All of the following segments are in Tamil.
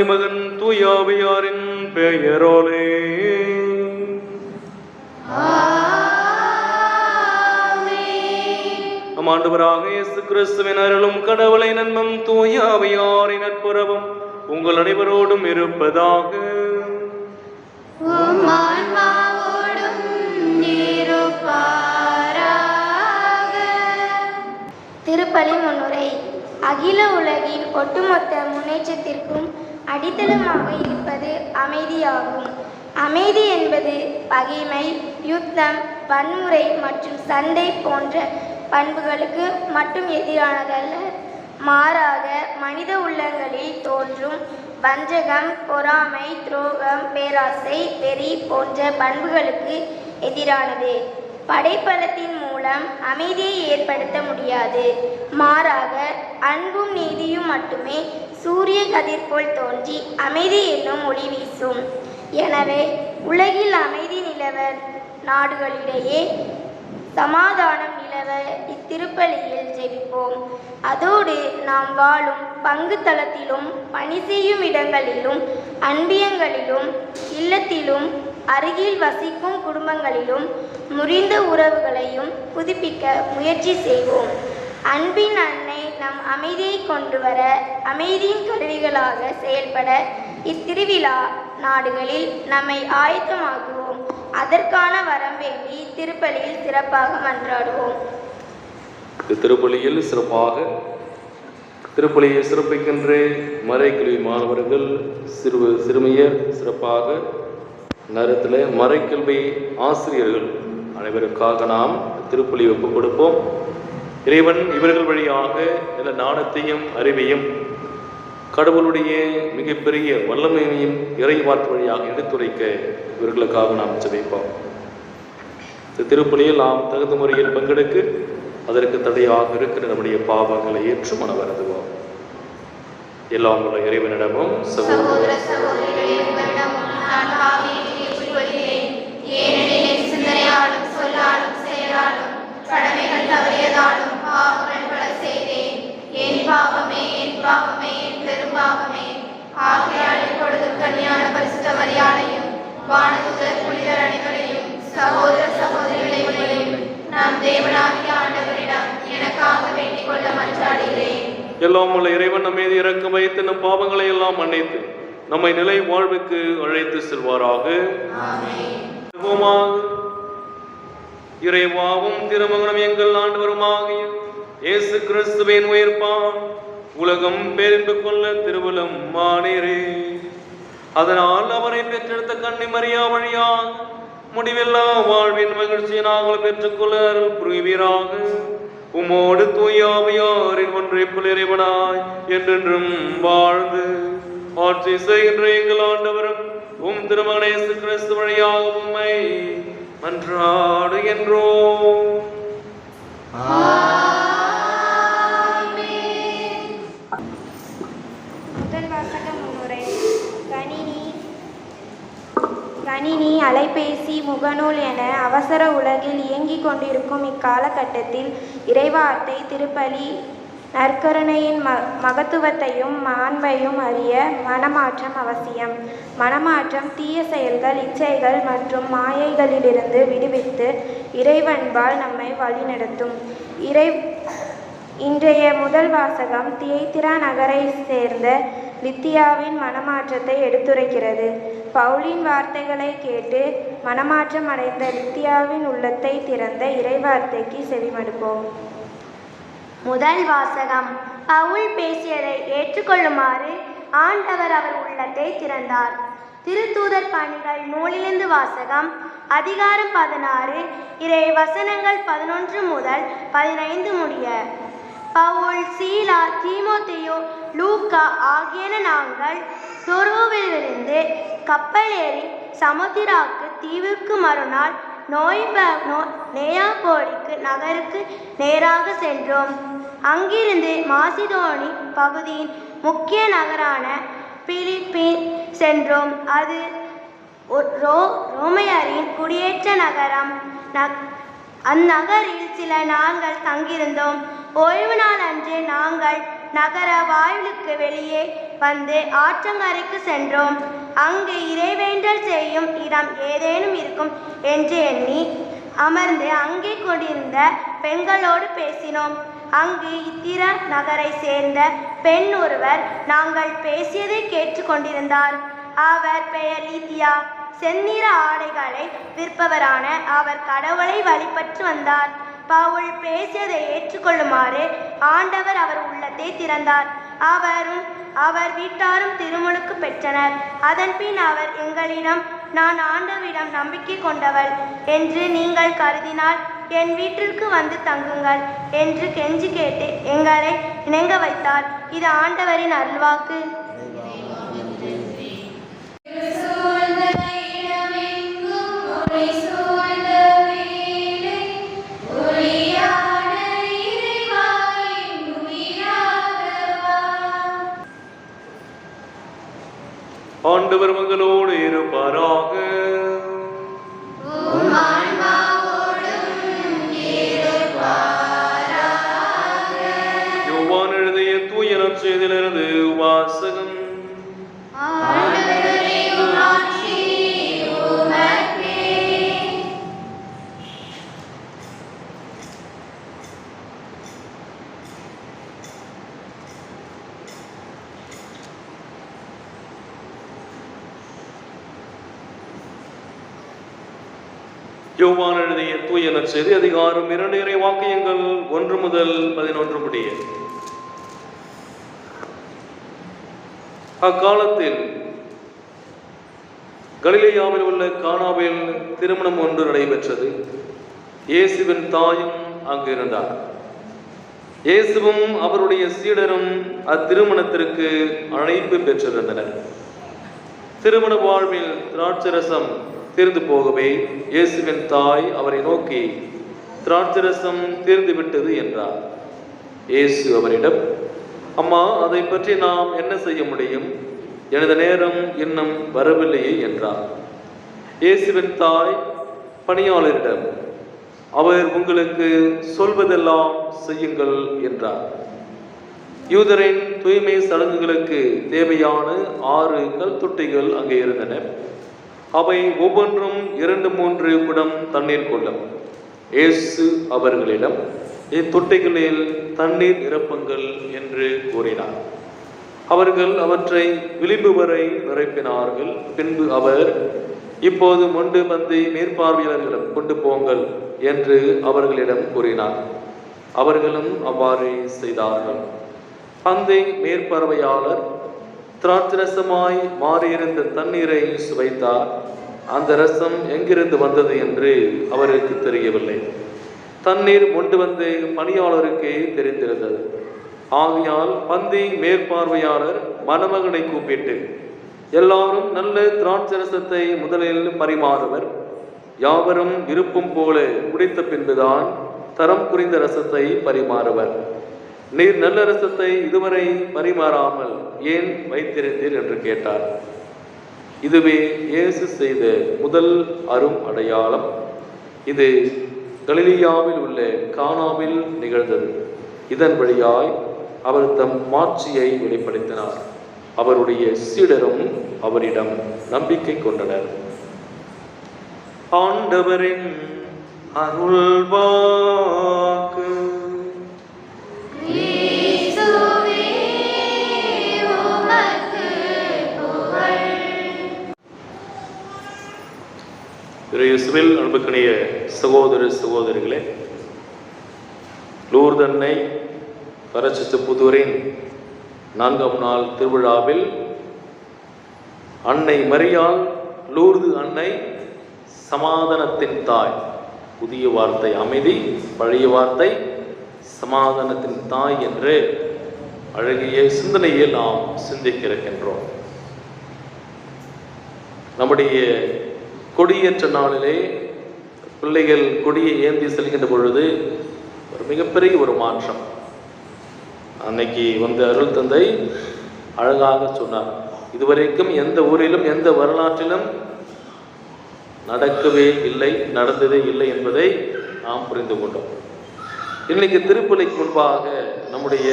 தந்தை மகன் தூயாவியாரின் பெயரோலே. ஆண்டவராக இயேசு கிறிஸ்துவின் அருளும் கடவுளை நன்மம் தூயாவியாரின் நட்புறவும் உங்கள் அனைவரோடும் இருப்பதாக. திருப்பலி முன்னுரை. அகில உலகின் ஒட்டுமொத்த முன்னேற்றத்திற்கும் அடித்தளமாக இருப்பது அமைதியாகும். அமைதி என்பது பகைமை யுத்தம் வன்முறை மற்றும் சண்டை போன்ற பண்புகளுக்கு மட்டும் எதிரானதல்ல. மாறாக மனித உள்ளங்களில் தோன்றும் வஞ்சகம் பொறாமை துரோகம் பேராசை வெறி போன்ற பண்புகளுக்கு எதிரானது. படைப்பலத்தின் மூலம் மூலம் அமைதியை ஏற்படுத்த முடியாது. மாறாக அன்பும் நீதியும் மட்டுமே சூரிய கதிர் போல் தோன்றி அமைதி என்னும் ஒளி வீசும். எனவே உலகில் அமைதி நிலவ நாடுகளிடையே சமாதானம் நிலவ இத்திருப்பலியில் ஜெபிப்போம். அதோடு நாம் வாழும் பங்கு தளத்திலும் பணி செய்யும் இடங்களிலும் அன்பியங்களிலும் இல்லத்திலும் அருகில் வசிக்கும் குடும்பங்களிலும் முறிந்த உறவுகளையும் புதுப்பிக்க முயற்சி செய்வோம். அன்பின் அன்னை நம் அமைதியை கொண்டு வர அமைதியின் கருவிகளாக செயல்பட இத்திருவிழா நாடுகளில் நம்மை ஆயத்தமாக்குவோம். அதற்கான வரம் வேண்டி திருப்பலியில் சிறப்பாக மன்றாடுவோம். திருப்பலியில் சிறப்பாக திருப்பலியை சிறப்பிக்கின்ற மறைக்குழி மாணவர்கள் சிறு சிறுமியர் சிறப்பாக நேரத்தில் மறைக்கல்வி ஆசிரியர்கள் அனைவருக்காக நாம் திருப்பலி ஒப்பு கொடுப்போம். இறைவன் இவர்கள் வழியாக இந்த நாணத்தையும் அறிவையும் கடவுளுடைய மிகப்பெரிய வல்லமையையும் இறைவார்த்தை வழியாக எடுத்துரைக்க இவர்களுக்காக நாம் சிதைப்போம் இந்த திருப்பலியில் நாம் தகுந்த முறையில் பங்கெடுக்க அதற்கு தடையாக இருக்கிற நம்முடைய பாவங்களை ஏற்று மனவருதுவோம் எல்லாம் உள்ள இறைவனிடமும் சகோதர சொல்லாலும் செயலாலும் கடமைகள் தவறியதாலும் பாவங்கள் பல செய்தேன். என் பாவமே என் பாவமே என் பெரும் பாவமே? ஆகையால் இப்பொழுதும் கன்னியான பரிசுத்த மரியாதையும் வானதுதர் புனிதர் அனைவரையும் சகோதர சகோதரிகளையும் நாம் தேவனாகிய ஆண்டவரிடம் எனக்காக வேண்டிக் கொள்ள மன்றாடுகிறேன். எல்லாம் உள்ள இறைவன் நம்ம மீது இறக்க வைத்து நம் பாவங்களை எல்லாம் மன்னித்து நம்மை நிலை வாழ்வுக்கு அழைத்து செல்வாராக. இறைவாவும் திருமகனும் எங்கள் ஆண்டவருமாகிய இயேசு கிறிஸ்துவின் உயிர்ப்பான் உலகம் பேரின்பு கொள்ள திருவுலம் மானீரே. அதனால் அவரை பெற்றெடுத்த கண்ணி மரியா வழியாக முடிவில்லா வாழ்வின் மகிழ்ச்சியை நாங்கள் பெற்றுக்கொள்ள அருள் புரிவீராக. உமோடு தூயாமையாரின் ஒன்றை புலிறைவனாய் என்றென்றும் வாழ்ந்து ஆட்சி செய்கின்ற எங்கள் ஆண்டவரும் உம் திருமணேசு கிறிஸ்து வழியாக உண்மை மன்றாடுகின்றோம் முதல் கணினி. கணினி அலைபேசி முகநூல் என அவசர உலகில் இயங்கிக் கொண்டிருக்கும் இக்காலகட்டத்தில் இறைவார்த்தை திருப்பலி நற்கருணையின் ம மகத்துவத்தையும் மாண்பையும் அறிய மனமாற்றம் அவசியம். மனமாற்றம் தீய செயல்கள் இச்சைகள் மற்றும் மாயைகளிலிருந்து விடுவித்து இறைவன்பால் நம்மை வழிநடத்தும். இறை இன்றைய முதல் வாசகம் தியைத்திரா நகரை சேர்ந்த லித்தியாவின் மனமாற்றத்தை எடுத்துரைக்கிறது. பவுலின் வார்த்தைகளை கேட்டு மனமாற்றம் அடைந்த லித்தியாவின் உள்ளத்தை திறந்த இறைவார்த்தைக்கு செவிமடுப்போம். முதல் வாசகம். பவுல் பேசியதை ஏற்றுக்கொள்ளுமாறு ஆண்டவர் அவர் உள்ளத்தை திறந்தார். திருத்தூதர் பணிகள் நூலிலிருந்து வாசகம். அதிகாரம் பதினாறு இறை வசனங்கள் பதினொன்று முதல் பதினைந்து முடிய. பவுல் சீலா தீமோத்தேயு லூக்கா ஆகியன நாங்கள் துருவிலிருந்து கப்பல் ஏறி சமுத்திராக்கு தீவுக்கு மறுநாள் நோய்ப நேயாபோலிக்கு நகருக்கு நேராக சென்றோம். அங்கிருந்து மாசிதோனி பகுதியின் முக்கிய நகரான பிலிப்பின் சென்றோம். அது ரோ ரோமையரின் குடியேற்ற நகரம். நக் அந்நகரில் சில நாங்கள் தங்கியிருந்தோம். ஓய்வு நாள் அன்று நாங்கள் நகர வாயிலுக்கு வெளியே வந்து ஆற்றங்கரைக்கு சென்றோம். அங்கு இறைவேண்டல் செய்யும் இடம் ஏதேனும் இருக்கும் என்று எண்ணி அமர்ந்து அங்கே கொண்டிருந்த பெண்களோடு பேசினோம். அங்கு இத்திர நகரை சேர்ந்த பெண் ஒருவர் நாங்கள் பேசியதை கேட்டுக்கொண்டிருந்தார் அவர் பெயர் லீதியா. செந்நிற ஆடைகளை விற்பவரான அவர் கடவுளை வழிபட்டு வந்தார். பவுல் பேசியதை ஏற்றுக்கொள்ளுமாறு ஆண்டவர் அவர் உள்ளத்தை திறந்தார். அவரும் அவர் வீட்டாரும் திருமுழுக்கு பெற்றனர். அதன்பின் அவர் எங்களிடம் நான் ஆண்டவிடம் நம்பிக்கை கொண்டவள் என்று நீங்கள் கருதினால் என் வீட்டிற்கு வந்து தங்குங்கள் என்று கெஞ்சி கேட்டு எங்களை இணங்க வைத்தார். இது ஆண்டவரின் அருள்வாக்கு. ஆண்டவர் மங்களோடு இருப்பாராக. யோவான் எழுதிய தூய நற்செய்தி அதிகாரம் இரண்டு இறை வாக்கியங்கள் ஒன்று முதல் பதினொன்று முடிய. அக்காலத்தில் கலிலேயாவில் உள்ள கானாவில் திருமணம் ஒன்று நடைபெற்றது. இயேசுவின் தாயும் அங்கு இருந்தார். இயேசுவும் அவருடைய சீடரும் அத்திருமணத்திற்கு அழைப்பு பெற்றிருந்தனர். திருமண வாழ்வில் திராட்சரசம் தீர்ந்து போகவே இயேசுவின் தாய் அவரை நோக்கி திராட்சரசம் தீர்ந்து விட்டது என்றார். இயேசு அவரிடம் அம்மா அதை பற்றி நாம் என்ன செய்ய முடியும்? எனது நேரம் இன்னும் வரவில்லையே என்றார். இயேசுவின் தாய் பணியாளரிடம் அவர் உங்களுக்கு சொல்வதெல்லாம் செய்யுங்கள் என்றார். யூதரின் தூய்மை சடங்குகளுக்கு தேவையான ஆறு கல் தொட்டிகள் அங்கே இருந்தன. அவை ஒவ்வொன்றும் இரண்டு மூன்று குடம் தண்ணீர் கொள்ளும். இயேசு அவர்களிடம் இத்தொட்டிகளில் தண்ணீர் நிரப்புங்கள் என்று கூறினார். அவர்கள் அவற்றை விளிம்பு வரை நிரப்பினார்கள். பின்பு அவர் இப்போது மொண்டு வந்து மேற்பார்வையாளர்களிடம் கொண்டு போங்கள் என்று அவர்களிடம் கூறினார். அவர்களும் அவ்வாறு செய்தார்கள். பந்தை மேற்பார்வையாளர் திராட்சரசமாய் மாறியிருந்த தண்ணீரை சுவைத்தார் அந்த ரசம் எங்கிருந்து வந்தது என்று அவருக்கு தெரியவில்லை. தண்ணீர் கொண்டு வந்து பணியாளருக்கே தெரிந்திருந்தது. ஆகையால் பந்தி மேற்பார்வையாளர் மணமகனை கூப்பிட்டு எல்லாரும் நல்ல திராட்சரசத்தை முதலில் பரிமாறுவர். யாவரும் விருப்பம் போல குடித்த பின்புதான் தரம் குறைந்த ரசத்தை பரிமாறுவர். நீர் நல்ல ரசத்தை இதுவரை பரிமாறாமல் ஏன் வைத்திருந்தீர் என்று கேட்டார். இதுவே இயேசு செய்த முதல் அரும் அடையாளம். இது கலிலியாவில் உள்ள கானாவில் நிகழ்ந்தது. இதன் வழியாய் அவர் தம் மாட்சியை வெளிப்படுத்தினார். அவருடைய சீடரும் அவரிடம் நம்பிக்கை கொண்டனர். ஆண்டவரின் அருள்வாக்கு இயேசுவில் அன்புக்கணிய சகோதர சகோதரிகளே லூர்தன்னை பரச்சித்து புதுவரின் நான்காம் நாள் திருவிழாவில் அன்னை மரியாள் லூர்து அன்னை சமாதானத்தின் தாய். புதிய வார்த்தை அமைதி பழைய வார்த்தை சமாதானத்தின் தாய் என்று அழகிய சிந்தனையில் நாம் சிந்திக்க இருக்கின்றோம். நம்முடைய கொடியேற்ற நாளிலே பிள்ளைகள் கொடியை ஏந்தி செல்கின்ற பொழுது ஒரு மிகப்பெரிய ஒரு மாற்றம். அன்னைக்கு வந்து அருள் தந்தை அழகாக சொன்னார் இதுவரைக்கும் எந்த ஊரிலும் எந்த வரலாற்றிலும் நடக்கவே இல்லை நடந்ததே இல்லை என்பதை நாம் புரிந்து கொண்டோம். இன்னைக்கு திருப்பலிக்கு முன்பாக நம்முடைய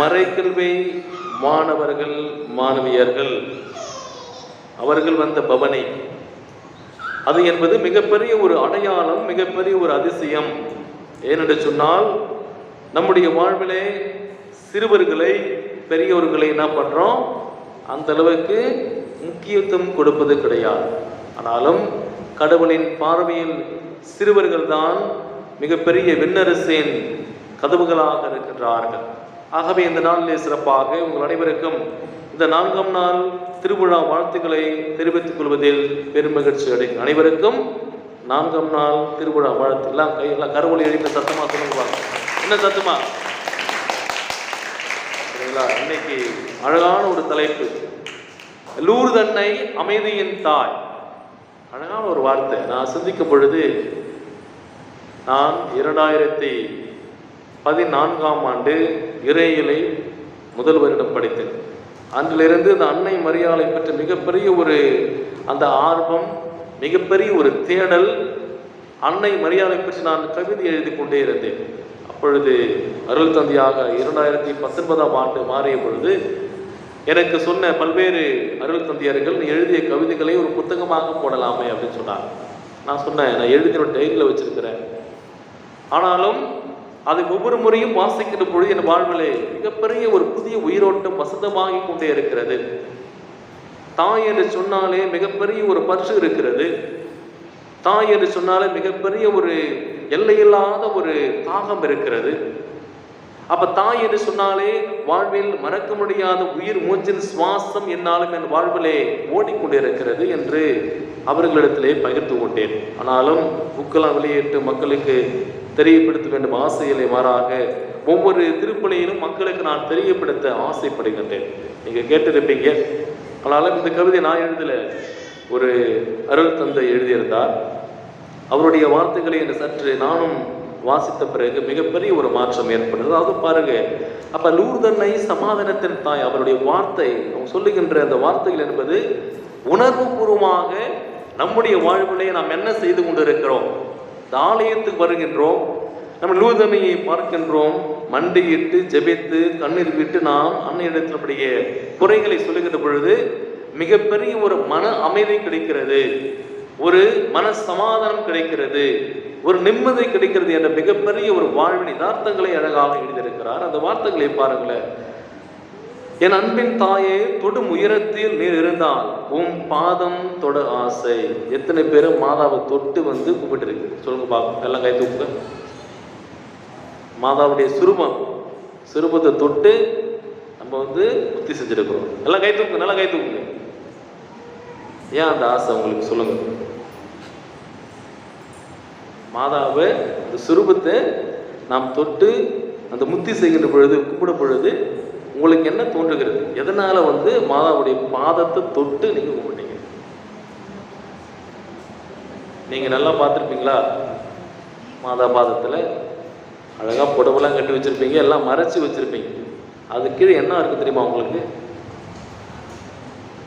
மறைக்கல்வி மாணவர்கள் மாணவியர்கள் அவர்கள் வந்த பவனை அது என்பது மிகப்பெரிய ஒரு அடையாளம் மிகப்பெரிய ஒரு அதிசயம். ஏனென்று சொன்னால் நம்முடைய வாழ்விலே சிறுவர்களை பெரியவர்களை என்ன பண்றோம்? அந்த அளவுக்கு முக்கியத்துவம் கொடுப்பது கிடையாது. ஆனாலும் கடவுளின் பார்வையில் சிறுவர்கள் தான் மிகப்பெரிய விண்ணரசின் கதவுகளாக இருக்கின்றார்கள். ஆகவே இந்த நாளிலே சிறப்பாக உங்கள் அனைவருக்கும் இந்த நான்காம் நாள் திருவிழா வாழ்த்துக்களை தெரிவித்துக் கொள்வதில் பெருமகிழ்ச்சி அடை அனைவருக்கும் நான்காம் நாள் திருவிழா வாழ்த்து. எல்லாம் கையெல்லாம் எல்லாம் கருவொலி எழுப்பி சத்தமா சொல்லுங்க என்ன சத்தமா? சரிங்களா? இன்னைக்கு அழகான ஒரு தலைப்பு. லூர்தன்னை அமைதியின் தாய். அழகான ஒரு வார்த்தை. நான் சிந்திக்கும் பொழுது நான் இரண்டாயிரத்தி பதினான்காம் ஆண்டு இறையிலை முதல் வருடம் படித்தேன். அன்றிலிருந்து இந்த அன்னை மரியாதை பற்றி மிகப்பெரிய ஒரு அந்த ஆர்வம் மிகப்பெரிய ஒரு தேடல் அன்னை மரியாதை பற்றி நான் கவிதை எழுதி கொண்டே இருந்தேன். அப்பொழுது அருள் தந்தையாக இரண்டாயிரத்தி பத்தொன்பதாம் ஆண்டு மாறிய பொழுது எனக்கு சொன்ன பல்வேறு அருள் தந்தையர்கள் எழுதிய கவிதைகளை ஒரு புத்தகமாக போடலாமே அப்படின்னு சொன்னாங்க. நான் சொன்னேன் நான் எழுதின டைரியில் வச்சிருக்கிறேன். ஆனாலும் அதை ஒவ்வொரு முறையும் வாசிக்கிற பொழுது என் வாழ்விலே மிகப்பெரிய ஒரு புதிய உயிரோட்டம் வசந்தமாகி கொண்டே இருக்கிறது. தாய் என்று சொன்னாலே மிகப்பெரிய ஒரு பற்று இருக்கிறது. தாய் என்று சொன்னாலே மிகப்பெரிய ஒரு எல்லையில்லாத ஒரு தாகம் இருக்கிறது. அப்ப தாய் என்று சொன்னாலே வாழ்வில் மறக்க முடியாத உயிர் மூச்சின் சுவாசம் என்னாலும் என் வாழ்விலே ஓடிக்கொண்டிருக்கிறது என்று அவர்களிடத்திலே பகிர்ந்து கொண்டேன். ஆனாலும் புக்கெல்லாம் வெளியேற்று மக்களுக்கு தெரியப்படுத்த வேண்டும் ஆசைகளை மாறாக. ஒவ்வொரு திருப்பலியிலும் மக்களுக்கு நான் தெரியப்படுத்த ஆசைப்படுகின்றேன். நீங்கள் கேட்டிருப்பீங்க. ஆனாலும் இந்த கவிதை நான் எழுதல. ஒரு அருள் தந்தை எழுதியிருந்தார். அவருடைய வார்த்தைகளை என்று சற்று நானும் வாசித்த பிறகு மிகப்பெரிய ஒரு மாற்றம் ஏற்படுது அதாவது பாருங்க. அப்ப லூர்தன்னை சமாதானத்தின் தாய் அவருடைய வார்த்தை அவங்க சொல்லுகின்ற அந்த வார்த்தைகள் என்பது உணர்வு பூர்வமாக நம்முடைய வாழ்விலே நாம் என்ன செய்து கொண்டிருக்கிறோம்? இந்த ஆலயத்துக்கு வருகின்றோம். நம்ம லூர்தன்னையை பார்க்கின்றோம். மண்டியிட்டு ஜெபித்து கண்ணீர் விட்டு நாம் அன்னையிடத்தினுடைய குறைகளை சொல்லுகின்ற பொழுது மிகப்பெரிய ஒரு மன அமைதி கிடைக்கிறது. ஒரு மன சமாதானம் கிடைக்கிறது. ஒரு நிம்மதி கிடைக்கிறது என்ற மிகப்பெரிய ஒரு வாழ்வின் யதார்த்தங்களை அழகாக எழுதியிருக்கிறார். அந்த வார்த்தைகளை பாருங்களேன். என் அன்பின் தாயே தொடும் உயரத்தில் நீர் இருந்தால் உன் பாதம் தொட ஆசை. எத்தனை பேரும் மாதாவை தொட்டு வந்து கூப்பிட்டுருக்கு சொல்லுங்க பார்ப்போம் எல்லாம் கை தூக்குங்க. மாதாவுடைய சுரூபம். சுரூபத்தை தொட்டு நம்ம வந்து புத்தி செஞ்சுருக்கிறோம். எல்லாம் கை தூக்குங்க நல்லா கை தூக்குங்க. ஏன் அந்த ஆசை உங்களுக்கு? சொல்லுங்க. மாதாவை அந்த சுரூபத்தை நாம் தொட்டு அந்த முத்தி செய்கின்ற பொழுது கும்பிடும் பொழுது உங்களுக்கு என்ன தோன்றுகிறது? எதனால வந்து மாதாவுடைய பாதத்தை தொட்டு நீங்க கும்பிட்டீங்க? நீங்க நல்லா பார்த்துருப்பீங்களா? மாதா பாதத்துல அழகா புடவெல்லாம் கட்டி வச்சிருப்பீங்க எல்லாம் மறைச்சு வச்சிருப்பீங்க. அது கீழே என்ன இருக்கு தெரியுமா உங்களுக்கு?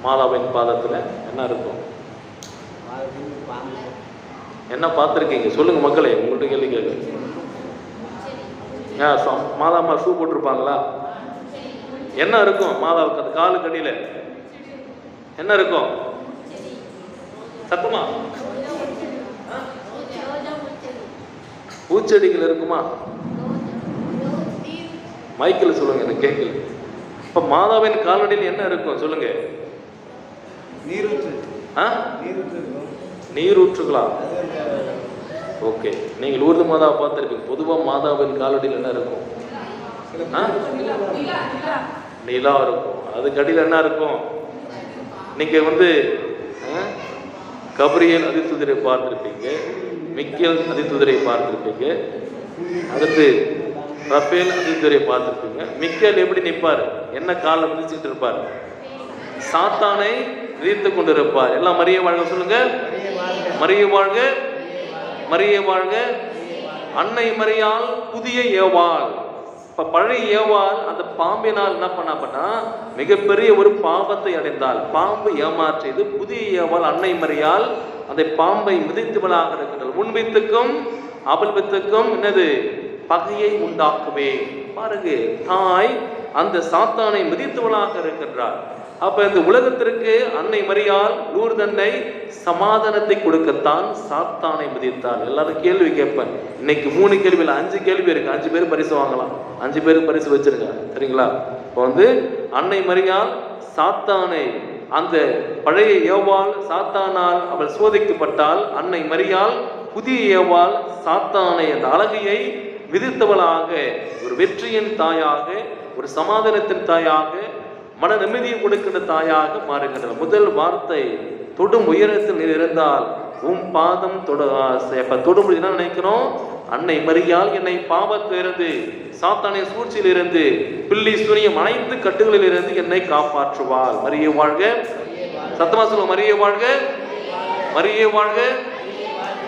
மாதாவின் பாதத்துல என்ன இருக்கும் என்ன பார்த்துருக்கீங்க? சொல்லுங்க மக்களே உங்கள்கிட்ட கேள்வி ச- மாதாம்மா ஷூ போட்டிருப்பாங்களா? என்ன இருக்கும்? மாதாவுக்கு அந்த காலு கடியில என்ன இருக்கும்? சத்தமா? பூச்செடிகள் இருக்குமா? மைக்கில் சொல்லுங்க எனக்கு கேட்கல. இப்ப மாதாவின் காலடியில் என்ன இருக்கும்? சொல்லுங்க. நீரூற்று. ஆ? நீரூற்றுகளா. அது ஓகே. நீங்கள் ஊர்து மாதாவை பார்த்துருப்பீங்க. பொதுவாக மாதாவின் காலடியில் என்ன இருக்கும்? ஆ? நிலா இருக்கும் அதுக்கு அடியில் என்ன இருக்கும்? நீங்கள் வந்து கபரியல் அதித்துதிரை பார்த்துருப்பீங்க. மிக்கேல் அதித்துதிரை பார்த்துருப்பீங்க. அடுத்து ரஃபேல் அதித்துதிரை பார்த்துருப்பீங்க. மிக்கேல் எப்படி நிற்பார் என்ன காலில் மிதிச்சுட்டு இருப்பார்? சாத்தானை விதித்து கொண்டு இருப்பார் எல்லாம் மரிய வாழ்க சொல்லுங்க. மரிய வாழ்க. மரிய வாழ்க. அன்னை மறியால் புதிய ஏவாள். இப்போ பழைய ஏவாள் அந்த பாம்பினால் என்ன பண்ணாப்பட்டா மிகப்பெரிய ஒரு பாம்பத்தை அடைந்தாள். பாம்பு ஏமாற்றியது புதிய ஏவால் அன்னை மறியால் அந்த பாம்பை மிதித்தவளாக இருக்கின்றாள் உண்மைத்துக்கும் வித்துக்கும் வித்துக்கும் என்னது? பகையை உண்டாக்குவே பாருங்க தாய் அந்த சாத்தானை மிதித்தவளாக இருக்கின்றார் அப்ப இந்த உலகத்திற்கு அன்னை மரியாள் லூர்தன்னை சமாதானத்தை கொடுக்கத்தான் சாத்தானை மிதித்தாள். எல்லாரும் கேள்வி கேட்பேன். இன்னைக்கு மூணு கேள்வியில் அஞ்சு கேள்வி இருக்கு. அஞ்சு பேர் பரிசு வாங்கலாம். அஞ்சு பேருக்கு பரிசு வச்சிருங்க. சரிங்களா? இப்போ வந்து அன்னை மரியால் சாத்தானை அந்த பழைய ஏவாள் சாத்தானால் அவள் சோதிக்கப்பட்டால் அன்னை மரியால் புதிய ஏவாள் சாத்தானை அந்த அழகையை விதித்தவளாக ஒரு வெற்றியின் தாயாக ஒரு சமாதானத்தின் தாயாக மன நிம்மதியை கொடுக்கின்ற தாயாக மாறுகின்றன. முதல் வார்த்தை தொடும் உயரத்தில் இருந்தால் உம் பாதம் தொட இப்போ தொட என்ன நினைக்கிறோம்? அன்னை மரியாள் என்னை பாவத்திலிருந்து சாத்தானை சூழ்ச்சியிலிருந்து பில்லி சூரியம் அனைத்து கட்டுகளிலிருந்து என்னை காப்பாற்றுவாள். மறிய வாழ்க. சத்தமா சொல்லுவோம் மரியே வாழ்க. மறிய வாழ்க.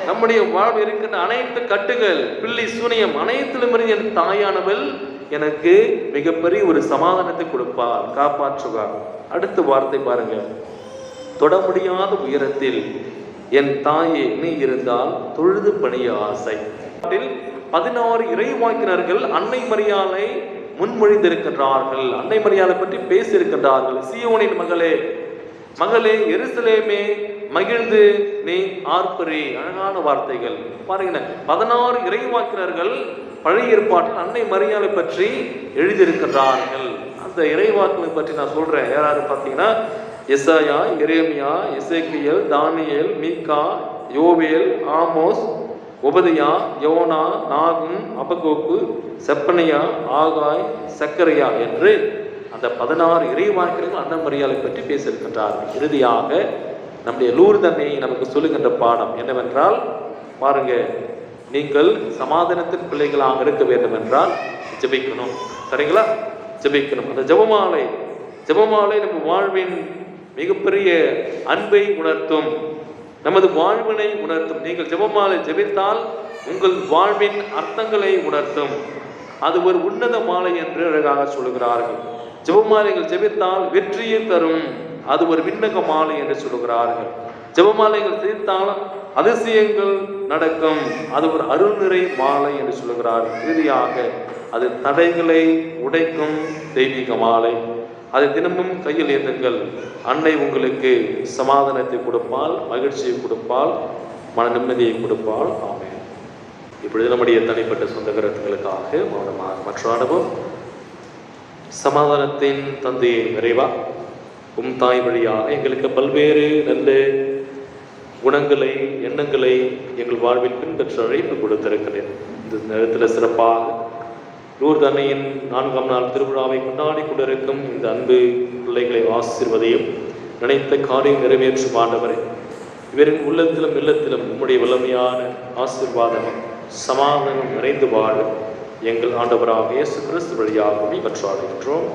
நம்முடைய வாழ்வு இருக்கின்ற அனைத்து கட்டுகள் பில்லி சூனியம் அனைத்திலும் இருந்து என் தாயானவள் எனக்கு மிகப்பெரிய ஒரு சமாதானத்தை கொடுப்பார் காப்பாற்றுவார் அடுத்த வார்த்தை பாருங்க தொட முடியாத உயரத்தில் என் தாயே நீ இருந்தால் தொழுது பணிய ஆசை. பதினாறு இறைவாக்கினர்கள் அன்னை மரியாதை முன்மொழிந்திருக்கின்றார்கள். அன்னை மரியாதை பற்றி பேசியிருக்கின்றார்கள். சியோனின் மகளே மகளே எருசலேமே மகிழ்ந்து நீ ஆர்ப்பரே. அழகான வார்த்தைகள். பாருங்க பதினாறு இறைவாக்கினர்கள் பழைய ஏற்பாட்டில் அன்னை மரியாதை பற்றி எழுதியிருக்கின்றார்கள். அந்த இறைவாக்கினை பற்றி நான் சொல்றேன். யாராவது பார்த்தீங்கன்னா எசாயா எரேமியா Ezekiel Daniel Micah Joel Amos Obadiah Jonah நாகும் Habakkuk Zephaniah Haggai Zechariah என்று அந்த பதினாறு இறைவாக்கியர்கள் அண்ணன் மரியாதை பற்றி பேசியிருக்கின்றார். இறுதியாக நம்முடைய லூர்தன்னை நமக்கு சொல்லுகின்ற பாடம் என்னவென்றால் பாருங்க நீங்கள் சமாதானத்தின் பிள்ளைகளாக இருக்க வேண்டும் என்றால் ஜெபிக்கணும். சரிங்களா? ஜெபிக்கணும். அந்த ஜெபமாலை ஜெபமாலை நம்ம வாழ்வின் மிகப்பெரிய அன்பை உணர்த்தும் நமது வாழ்வினை உணர்த்தும். நீங்கள் ஜெபமாலை ஜெபித்தால் உங்கள் வாழ்வின் அர்த்தங்களை உணர்த்தும். அது ஒரு உன்னத மாலை என்று அழகாக சொல்லுகிறார்கள். ஜெபமாலைகள் ஜெபித்தால் வெற்றியை தரும். அது ஒரு விண்ணக மாலை என்று சொல்லுகிறார்கள். ஜெபமாலைகள் சேர்த்தால் அதிசயங்கள் நடக்கும். அது ஒரு அருள்நிறை மாலை என்று சொல்லுகிறார்கள். இறுதியாக அது தடைகளை உடைக்கும் தெய்வீக மாலை. அதை தினமும் கையில் ஏந்துங்கள். அன்னை உங்களுக்கு சமாதானத்தை கொடுப்பால் மகிழ்ச்சியை கொடுப்பால் மன நிம்மதியை கொடுப்பால் ஆமே இப்பொழுது நம்முடைய தனிப்பட்ட சொந்த கருத்துக்களுக்காக மௌனமாக மற்ற அனுபவம். சமாதானத்தின் தந்தையை விரைவா உம் தாய் வழியாக எங்களுக்கு பல்வேறு நல்ல குணங்களை எண்ணங்களை எங்கள் வாழ்வில் பின்பற்ற அழைப்பு கொடுத்திருக்கிறேன். இந்த நேரத்தில் சிறப்பாக லூர்து தன்னையின் நான்காம் நாள் திருவிழாவை கொண்டாடி கொண்டிருக்கும் இந்த அன்பு பிள்ளைகளை ஆசிர்வதையும் நினைத்த காரியம் நிறைவேற்றும் ஆண்டவரே. இவரின் உள்ளத்திலும் இல்லத்திலும் உம்முடைய வல்லமையான ஆசீர்வாதமும் சமாதானம் நிறைந்து வாழ எங்கள் ஆண்டவராக இயேசு கிறிஸ்து வழியாகவே பெற்றாடுகின்றோம்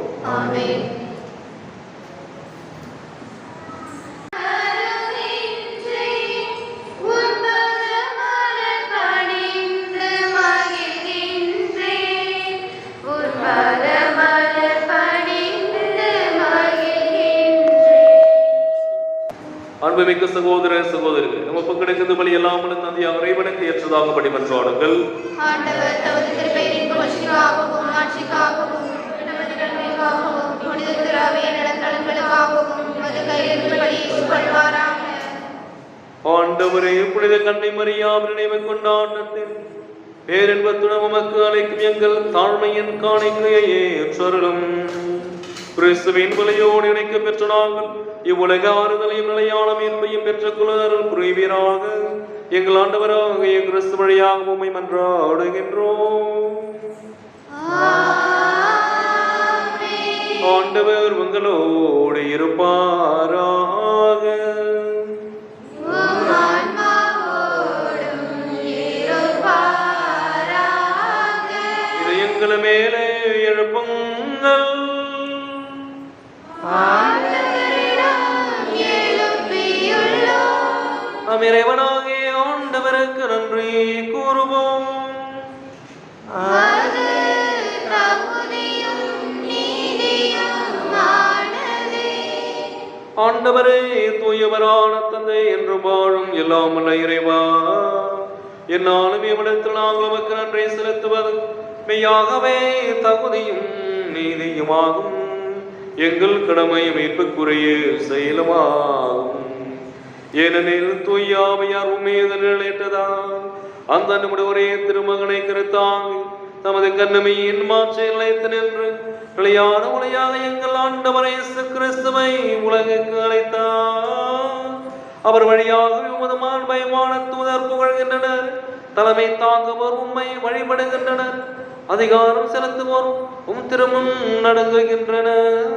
பேரின்பத்துடன் உமக்கு அழைக்கும் எங்கள் தாழ்மையின் காணிக்கையே ஏற்றருளும். கிறிஸ்துவின் விலையோடு இணைக்க பெற்ற நாங்கள் இவ்வுலக ஆறுதலையும் நிலையான மீன்பையும் பெற்ற குலதரல் புரிவீராக. எங்கள் ஆண்டவராக கிறிஸ்து வழியாக உம்மை மன்றாடுகின்றோம். ஆண்டவர் உங்களோடு இருப்பாராக. நம் இறைவனாகிய ஆண்டவருக்கு நன்றி கூறுவோம். ஆண்டவரே தூயவரான தந்தை என்று வாழும் எல்லாம் வல்ல இறைவா என்னாலும் இவ்விடத்தில் நாங்கள் உமக்கு நன்றி செலுத்துவது மெய்யாகவே தகுதியும் நீதியுமாகும். எங்கள் கடமை மீட்புக்குரிய செயலுமாகும். ஏனெனில் தூயாமையார் உண்மையது நிலையற்றதான் அந்த நம்முடைய ஒரே திருமகனை கருத்தாங்க தமது கண்ணமையின் மாற்ற நிலைத்து நின்று நிலையான உலையாக எங்கள் ஆண்டவரை கிறிஸ்துவை உலகுக்கு அழைத்தார். அவர் வழியாக உமது மாண்பயமான தூதர் புகழ்கின்றனர். தலைமை தாங்குவோர் உண்மை வழிபடுகின்றனர். அதிகாரம் செலுத்துவோர் உம் திருமும் நடங்குகின்றனர்.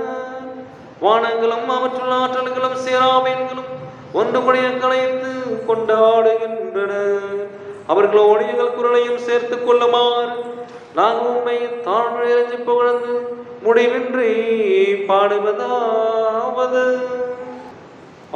வானங்களும் அவற்றுள்ள ஆற்றல்களும் சேராமீன்களும் ஒன்று கூடிய கலைத்து கொண்டாடுகின்றன. அவர்களோடு எங்கள் குரலையும் சேர்த்துக் கொள்ளுமாறு நாங்கள் உண்மை தாழ்வு புகழ்ந்து முடிவின்றி பாடுவதாவது.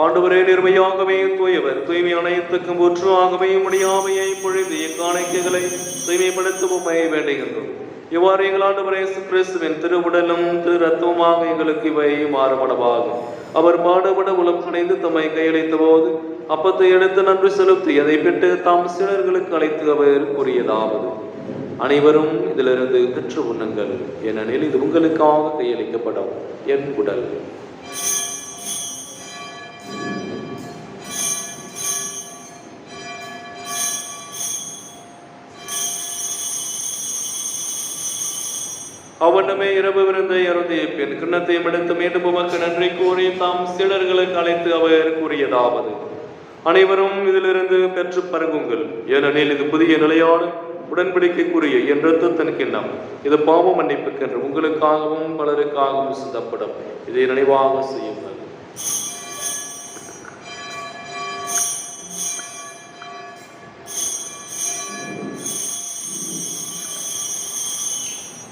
ஆண்டவரே நிர்மையாகவே தூயவர் தூய்மை அனைத்துக்கும் ஒற்றுவாகவே முடியாமையை பொழிந்து எக்காணிக்கைகளை தூய்மைப்படுத்தவும் உண்மை வேண்டுகின்றோம். இவ்வாறு எங்கள் ஆண்டவர் இயேசு கிறிஸ்துவின் திருவுடலும் திரு ரத்தமுமாக எங்களுக்கு இவை மாறுபடவாகும். அவர் பாடுபட உலம் கணைந்து தம்மை கையளித்த போது அப்பத்தை எடுத்து நன்றி செலுத்தி அதை பெற்று தாம் சிலர்களுக்கு அழைத்து அவர் கூறியதாவது. அனைவரும் இதிலிருந்து பெற்று உண்ணுங்கள். ஏனெனில் இது உங்களுக்காக கையளிக்கப்படும். என் உடல். அவனமே இரவு விருந்தை அருந்திய பின் கிண்ணத்தையும் எடுத்து மீண்டும் உமக்கு நன்றி கூறி தாம் சீடர்களுக்கு அழைத்து அவர் கூறியதாவது. அனைவரும் இதிலிருந்து பெற்று பருகுங்கள் ஏனெனில் இது புதிய நிலையான உடன்படிக்கைக்குரிய என் ரத்தத்தின் கிண்ணம். இது பாவ மன்னிப்புக்கென்று உங்களுக்காகவும் பலருக்காகவும் சிந்தப்படும் இதை நினைவாக செய்யுங்கள்.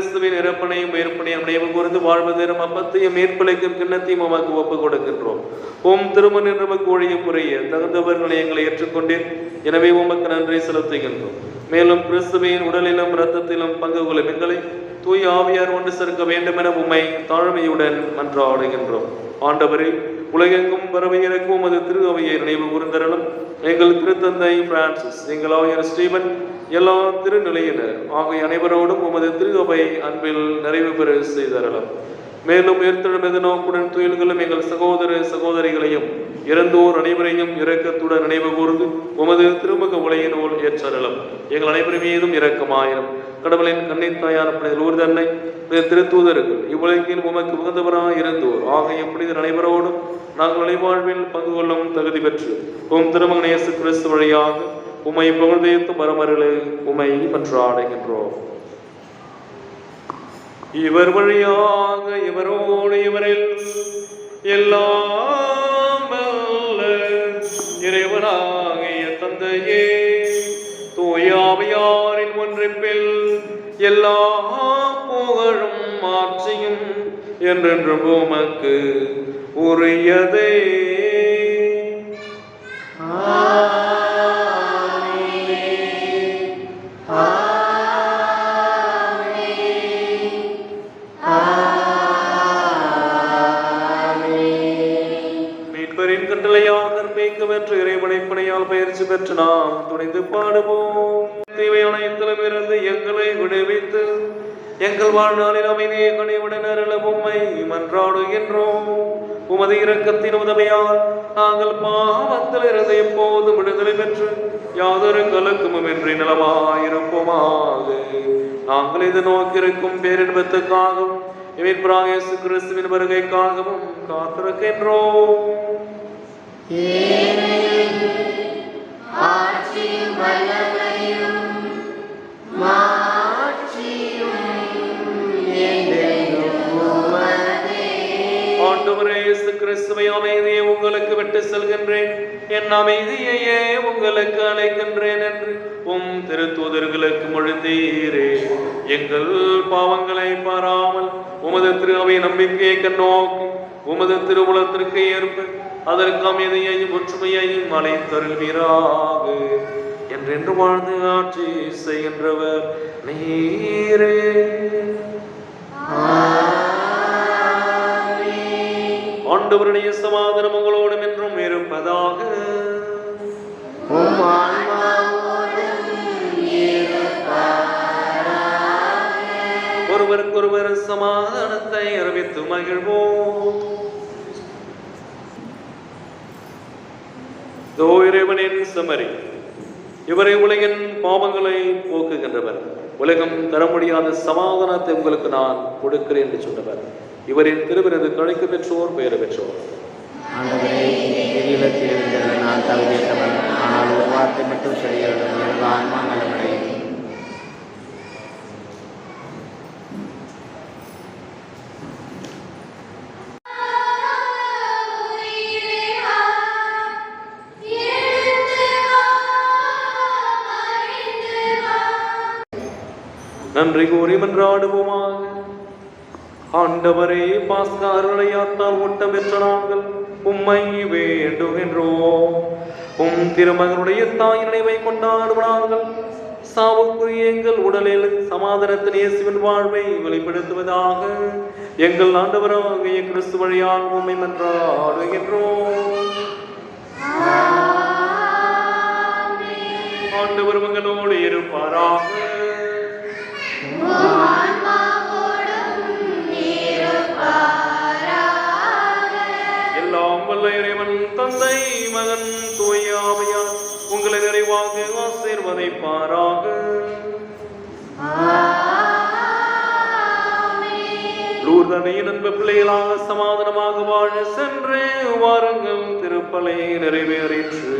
கிறிஸ்துவின் இறப்பனையும் உயிர்ப்பனையும் நினைவு கூர்ந்து வாழ்வதரும் அப்பத்தையும் மேற்பிழைக்கும் கிண்ணத்தையும் உமக்கு ஒப்புக் கொடுக்கின்றோம் ஓம் திருமண நமக்கு ஒழியும் புரிய தகுந்தவர்களை எங்களை ஏற்றுக்கொண்டேன் எனவே உமக்கு நன்றி செலுத்துகின்றோம். மேலும் கிறிஸ்துவின் உடலிலும் இரத்தத்திலும் பங்கு கொள்ளும் எங்களை தூய் ஆவியார் ஒன்று சேர்க்க வேண்டும் என உம்மை தாழ்மையுடன் மன்றாடுகின்றோம். ஆண்டவரே உலகெங்கும் பரவை இருக்கும் உமது திரு அவையை நினைவு கூர்ந்தரலும் எங்கள் திருத்தந்தை பிரான்சிஸ் எங்கள் ஆயர் ஸ்டீவன் எல்லா திருநிலையினர் ஆகிய அனைவரோடும் உமது திரு அவை அன்பில் நிறைவு பெற செய்தரலாம் மேலும் உயர்த்தெழுமது நோக்குடன் துயில்களும் எங்கள் சகோதர சகோதரிகளையும் இறந்தோர் அனைவரையும் இரக்கத்துடன் நினைவு கூர்ந்து உமது திருமுக உலையினோல் ஏற்றரலாம் எங்கள் அனைவரும் மீதும் இரக்கமாயிரம். கடவுளின் கண்ணித்தாயான புனித லூர்தன்னை திருத்தூதர்கள் இவ்வுலகில் உமக்கு உகந்தவராக இருந்தோர். ஆகிய புனித அனைவரோடும் நாங்கள் நிலைவாழ்வில் பங்கு கொள்ளும் தகுதி பெற்று உம் திருமகன் இயேசு கிறிஸ்து வழியாக உமை புகழ்ந்தேத்து மரமருளு உமை மன்றாடுகின்றோம் இவர் வழியாக இவரோடு இவரில் எல்லாம் இறைவனாகிய தந்தையே. தூயாமையாரின் ஒன்றிப்பில் எல்லா புகழும் ஆட்சியும் என்றென்று உமக்கு உரியதே. பெற்று நாம் துணிந்து பாடுவோம். தீமை அனைத்திலும் இருந்து எங்களை விடுவித்து எங்கள் வாழ்நாளில் அமைதியை கனிவுடன் அருள உம்மை மன்றாடுகின்றோம். உமது இரக்கத்தின் உதவியால் நாங்கள் பாவத்தில் இருந்து எப்போதும் விடுதலை பெற்று யாதொரு கலக்கமுமின்றி நலமாயிருப்போமாக நாங்கள் இது நோக்கியிருக்கும் பேரின்பத்துக்காகவும் இவன் கிறிஸ்துவின் வருகைக்காகவும் காத்திருக்கின்றோம். உங்களுக்கு விட்டு செல்கின்றேன். என் அமைதியையே உங்களுக்கு அழைக்கின்றேன் என்று உம் திருத்தூதர்களுக்கு மொழிந்தீரே எங்கள் பாவங்களை பாராமல் உமது திரு அவை நம்பிக்கையை கண்ணோக்கி உமது திருவுலத்திற்கு ஏற்ப அதற்கு அமைதியையும் ஒற்றுமையையும் அழைத்தருள்வீராக என்றென்று வாழ்ந்து ஆட்சி செய்கின்றவர் நீரே. ஆண்டவருடைய சமாதானம் உங்களோடும் என்றும் இருப்பதாக. ஒருவருக்கொருவர் சமாதானத்தை அறிவித்து மகிழ்வோம். தோ இறைவனின் சமரி இவரை உலகின் பாவங்களை போக்குகின்றவர். உலகம் தர முடியாத சமாதானத்தை உங்களுக்கு நான் கொடுக்கிறேன் என்று சொன்னவர். இவரின் திருவிருது கழைக்கு பெற்றோர் பெயர் பெற்றோர். நான் தகுதியற்றவன் ஆனால் ஒரு வார்த்தை மட்டும் சரியாக நன்றி கூறி மன்றாடுவோமாக ஆண்டவரே பாஸ்காருடையாத்தால் ஓட்டம் பெற்ற நாங்கள் உம்மை வேண்டுகின்றோம். உம் திருமகனுடைய தாய் நினைவை கொண்டாடும் நாங்கள். சாவுக்குரிய எங்கள் உடலில் சமாதானத்தின் இயேசுவின் வாழ்வை வெளிப்படுத்துவதாக எங்கள் ஆண்டவராகிய கிறிஸ்து வழியாக உம்மை மன்றாடுகின்றோம். ஆண்டவர் உங்களோடு இருப்பாராக. எல்லாம் வல்ல இறைவன் தந்தை மகன் தூயாமையா உங்களை நிறைவாக ஆசீர்வதிப்பாராக லூர்தனையின் அன்பு பிள்ளைகளாக சமாதானமாக வாழ சென்று வாருங்கள் திருப்பலை நிறைவேறிற்று.